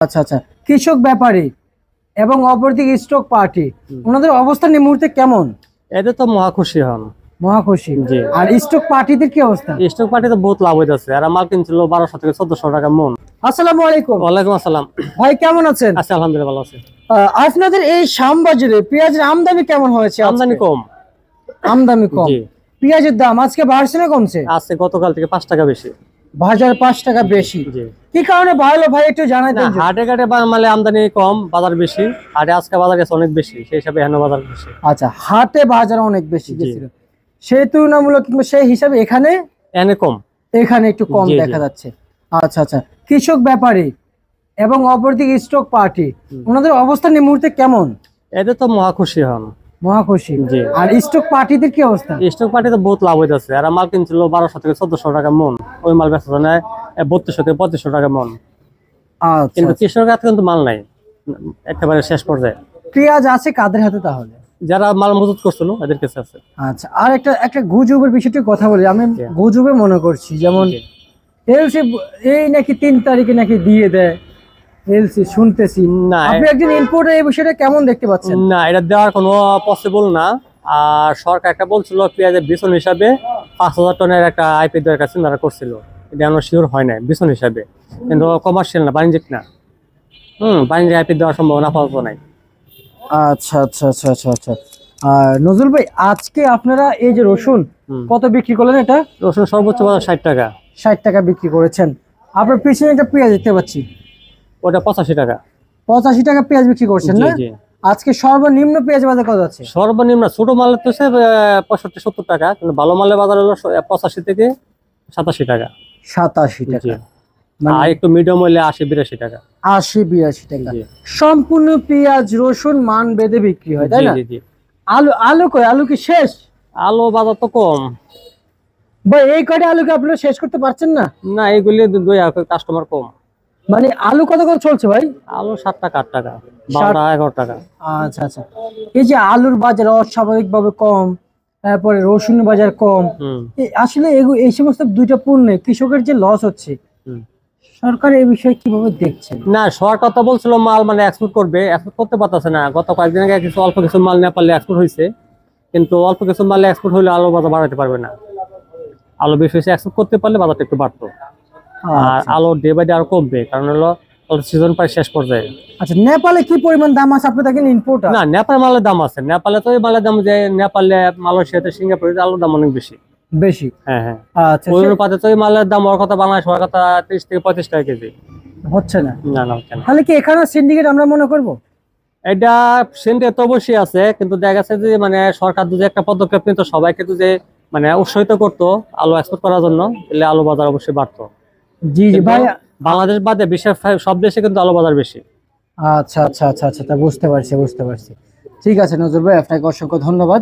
আচ্ছা আচ্ছা। কৃষক ব্যাপারী এবং অপরদিকে স্টক পার্টি ওনাদের অবস্থান এই মুহূর্তে কেমন? এতে তো মহা খুশি হন মহাখুশি জি। আর স্টক পার্টিদের কি অবস্থা? স্টক পার্টিতে বহুত লাভ হইতেছে। আর মাল কিনছিল বারোশো থেকে চোদ্দশো টাকা মন। আসসালামু আলাইকুম। ওয়ালাইকুম আসসালাম। ভাই কেমন আছেন? আচ্ছা আলহামদুলিল্লাহ ভালো আছে। আপনাদের এই শ্যামবাজারে পেঁয়াজের আমদানি কেমন হয়েছে আমদানি কম। আমদানি কম। পেঁয়াজের দাম আজকে বাড়ছে না কমছে? আছে গতকাল থেকে পাঁচ টাকা বেশি। বাজার পাঁচ টাকা বেশি। কি কারণে বাড়লো ভাই একটু জানাই দেন হাটে ঘাটে মানে আমদানি কম বাজার বেশি। হাটে আজকে বাজার গেছে অনেক বেশি সেই হিসাবে হেন বাজার বেশি। আচ্ছা হাটে বাজার অনেক বেশি। গেছিল। সেই তুলনামূলক কিংবা সেই হিসাবে এখানে এনে কম। এখানে একটু কম। দেখা যাচ্ছে। আচ্ছা আচ্ছা। কৃষক ব্যাপারী এবং অপরদিকে স্টক পার্টি ওনাদের অবস্থান এই মুহূর্তে কেমন? এতে তো মহা খুশি হন। মহাখুশি আর স্টক কি অবস্থা? স্টক পার্টিতে বহুত লাভ হইতেছে। আর মাল কিনছিল বারোশো থেকে চোদ্দশো টাকা মন। ওই মাল বেচা নেয় বত্রিশশো থেকে পঁচিশশো টাকা মন। আচ্ছা। কিন্তু কৃষকের হাতে কিন্তু মাল নাই। একেবারে শেষ পর্যায়ে। পেঁয়াজ আছে কাদের হাতে তাহলে? যারা মাল মজুত করছিল এদের কাছে আছে। আচ্ছা আর একটা একটা গুজবের বিষয়টি কথা বলি। আমি। গুজবে মনে করছি যেমন এই নাকি তিন তারিখে নাকি দিয়ে দেয়। এলসি শুনতেছি। না আপনি একজন ইম্পোর্টার এই বিষয়টা কেমন দেখতে পাচ্ছেন? না এটা দেওয়ার কোনো পসিবল না। আর সরকার একটা বলছিল পেঁয়াজের বিছন হিসাবে পাঁচ হাজার টনের একটা আইপি দেওয়ার কাছে তারা করছিল। এটা এখনও শিওর হয় না বিছন হিসাবে। কিন্তু কমার্শিয়াল না বাণিজ্যিক না। হুম বাণিজ্যিক আইপি দেওয়ার সম্ভাবনা আপাতত নাই। আচ্ছা আচ্ছা আচ্ছা আচ্ছা আচ্ছা। আর নজরুল ভাই আজকে আপনারা এই যে রসুন কত বিক্রি করলেন এটা? রসুন সর্বোচ্চ বাজার ষাট টাকা। ষাট টাকা বিক্রি করেছেন। আপনার পিছনে একটা পেঁয়াজ দেখতে পাচ্ছি। ওটা পঁচাশি টাকা। পঁচাশি টাকা পেঁয়াজ বিক্রি করছেন না? আজকে সর্বনিম্ন পেঁয়াজ বাজার কত আছে সর্বনিম্ন ছোট মালের তো সে পঁয়ষট্টি সত্তর টাকা কিন্তু ভালো মালের বাজার হলো পঁচাশি থেকে সাতাশি টাকা। সাতাশি টাকা। মানে আর একটু মিডিয়াম হইলে আশি বিরাশি টাকা। আশি বিরাশি টাকা। সম্পূর্ণ পেঁয়াজ রসুন মান বেঁধে বিক্রি হয় তাই না? আলু আলু কই? আলু কি শেষ? আলু বাজার তো কম। বা এই কয়টা আলুকে আপনারা শেষ করতে পারছেন না? না এইগুলি কাস্টমার কম। মানে আলু কত করে চলছে ভাই? আলু সাত টাকা আট টাকা বারো এগারো টাকা। আচ্ছা আচ্ছা। এই যে আলুর বাজার অস্বাভাবিক ভাবে কম তারপরে রসুনের বাজার কম আসলে এই সমস্ত দুইটা পণ্যে কৃষকের যে লস হচ্ছে সরকার এই বিষয়ে কীভাবে দেখছেন না সরকার তো বলছিল মাল মানে এক্সপোর্ট করবে এক্সপোর্ট করতে পারতেছে না। গত কয়েকদিন আগে কিছু অল্প কিছু মাল নেপালে এক্সপোর্ট হয়েছে কিন্তু অল্প কিছু মালে এক্সপোর্ট হলে আলু বাজার বাড়াতে পারবে না। আলু বেশি বেশি এক্সপোর্ট করতে পারলে বাজারটা একটু বাড়তো। আর। আলু ডে বাই ডে আরও কমবে কারণ হলো সিজন প্রায় শেষ পর্যায়ে। আচ্ছা নেপালে কি পরিমাণ দাম আছে? আপনি দেখেন ইম্পোর্টার না নেপাল মালের দাম আছে। নেপালে তো এই মালের দাম যে নেপালে মালয়েশিয়াতে সিঙ্গাপুরে আলুর দাম অনেক বেশি। বেশি? হ্যাঁ হ্যাঁ। আচ্ছা ওই অনুপাতে তো এই মালের দাম ওর কথা বাংলাদেশ ওর কথা ত্রিশ থেকে পঁয়ত্রিশ টাকা কেজি। হচ্ছে না? না না হচ্ছে না। তাহলে কি এখানে সিন্ডিকেট আমরা মনে করব? এটা সেন্টে তো অবশ্যই আছে কিন্তু দেখা গেছে যে মানে সরকার যদি একটা পদক্ষেপ নিত সবাইকে যদি মানে উৎসাহিত করতো আলু এক্সপোর্ট করার জন্য তাহলে আলু বাজার অবশ্যই বাড়তো। জি জি ভাই। বাংলাদেশ বাদে বিশ্বের সব দেশে কিন্তু আলু বাজার বেশি। আচ্ছা আচ্ছা আচ্ছা আচ্ছা তা বুঝতে পারছি বুঝতে পারছি। ঠিক আছে নজর ভাই আপনাকে অসংখ্য ধন্যবাদ।